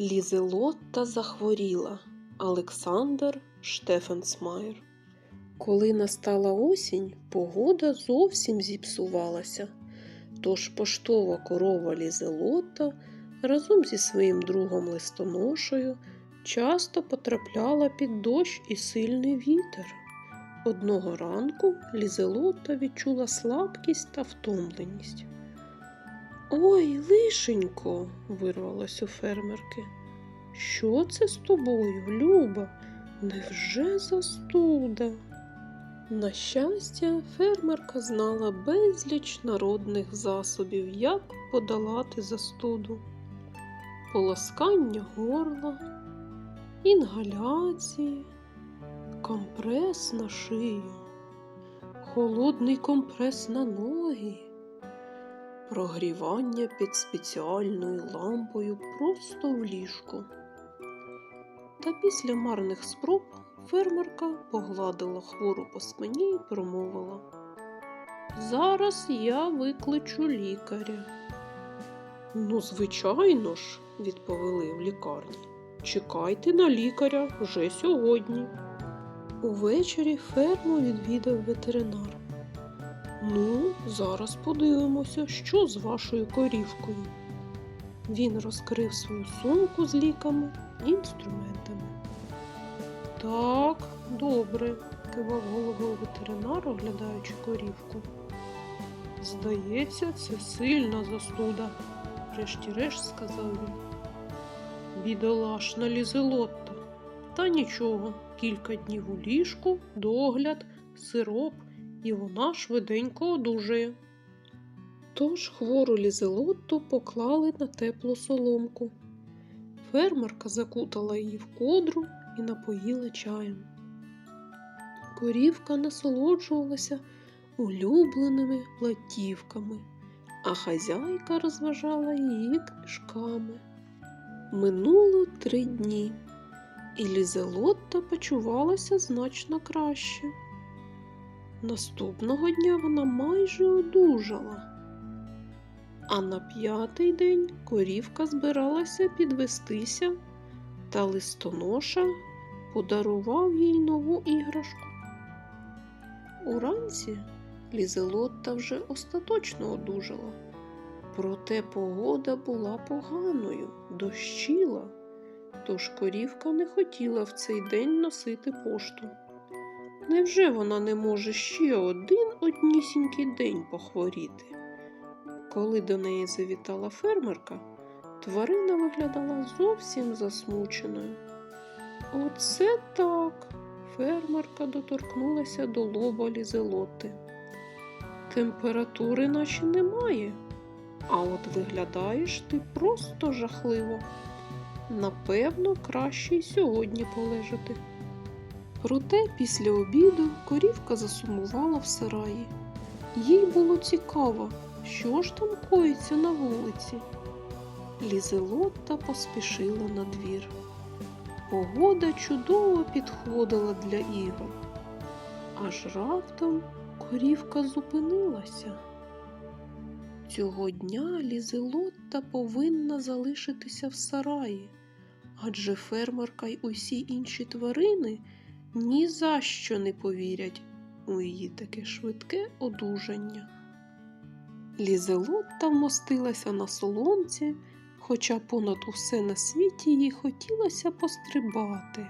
Лізелотта захворіла. Олександр Штефенсмайер. Коли настала осінь, погода зовсім зіпсувалася. Тож поштова корова Лізелотта разом зі своїм другом листоношею часто потрапляла під дощ і сильний вітер. Одного ранку Лізелотта відчула слабкість та втомленість. Ой, лишенько, вирвалось у фермерки. Що це з тобою, Люба? Невже застуда? На щастя, фермерка знала безліч народних засобів, як подолати застуду. Полоскання горла, інгаляції, компрес на шию, холодний компрес на ноги, прогрівання під спеціальною лампою просто в ліжку. Та після марних спроб фермерка погладила хвору по спині і промовила. Зараз я викличу лікаря. Ну, звичайно ж, відповіли в лікарні. Чекайте на лікаря вже сьогодні. Увечері ферму відвідав ветеринар. Ну, зараз подивимося, що з вашою корівкою. Він розкрив свою сумку з ліками і інструментами. Так, добре, кивав головою ветеринар, оглядаючи корівку. Здається, це сильна застуда, врешті-решт сказав він. Бідолашна лізелотта. Та нічого, кілька днів у ліжку, догляд, сироп, і вона швиденько одужає. Тож хвору лізелотту поклали на теплу соломку. Фермерка закутала її в кодру і напоїла чаєм. Корівка насолоджувалася улюбленими латівками, а хазяйка розважала її книжками. Минуло три дні, і Лізелотта почувалася значно краще. Наступного дня вона майже одужала. А на п'ятий день корівка збиралася підвестися, та листоноша подарував їй нову іграшку. Уранці Лізелотта вже остаточно одужала. Проте погода була поганою, дощіла, тож корівка не хотіла в цей день носити пошту. Невже вона не може ще один однісінький день похворіти? Коли до неї завітала фермерка, тварина виглядала зовсім засмученою. Оце так. Фермерка доторкнулася до лоба лізелоти. Температури наче немає, а от виглядаєш ти просто жахливо. Напевно, краще й сьогодні полежати. Проте після обіду корівка засумувала в сараї. Їй було цікаво, що ж там коїться на вулиці. Лізелотта поспішила на двір. Погода чудово підходила для ігор. Аж раптом корівка зупинилася. Цього дня Лізелотта повинна залишитися в сараї, адже фермерка й усі інші тварини ні за що не повірять у її таке швидке одужання. Лізелотта вмостилася на соломці, хоча понад усе на світі їй хотілося пострибати.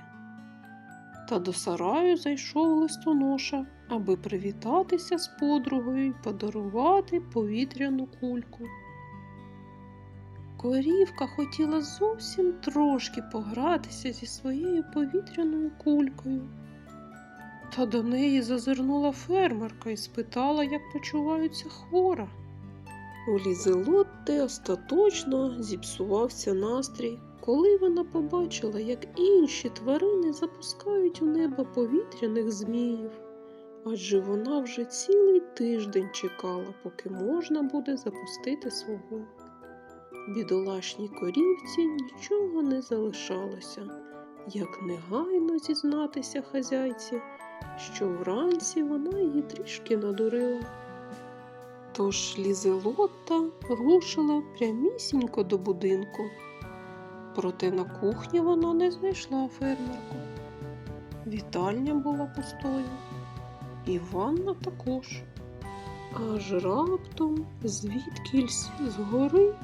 Та до сараю зайшов листоноша, аби привітатися з подругою й подарувати повітряну кульку. Корівка хотіла зовсім трошки погратися зі своєю повітряною кулькою. Та до неї зазирнула фермерка і спитала, як почувається хвора. У Лізелотти остаточно зіпсувався настрій, коли вона побачила, як інші тварини запускають у небо повітряних зміїв. Адже вона вже цілий тиждень чекала, поки можна буде запустити свого. Бідолашній корівці нічого не залишалося, як негайно зізнатися хазяйці, що вранці вона її трішки надурила. Тож Лізелотта рушила прямісінько до будинку. Проте на кухні вона не знайшла фермерку. Вітальня була пустою, і ванна також. Аж раптом звідкільсь згори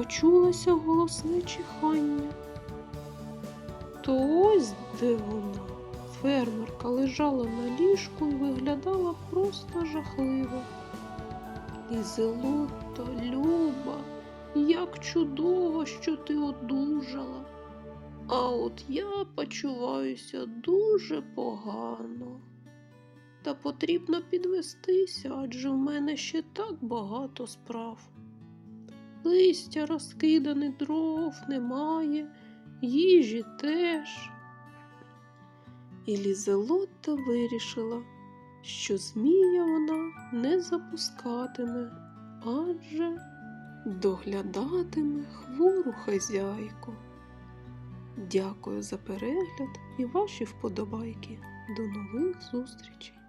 почулося голосне чихання. То ось де вона. Фермерка лежала на ліжку і виглядала просто жахливо. Лізелотто, Люба, як чудово, що ти одужала. А от я почуваюся дуже погано. Та потрібно підвестися, адже в мене ще так багато справ. Листя розкидане, дров немає, їжі теж. І Лізелотта вирішила, що змія вона не запускатиме, адже доглядатиме хвору хазяйку. Дякую за перегляд і ваші вподобайки. До нових зустрічей!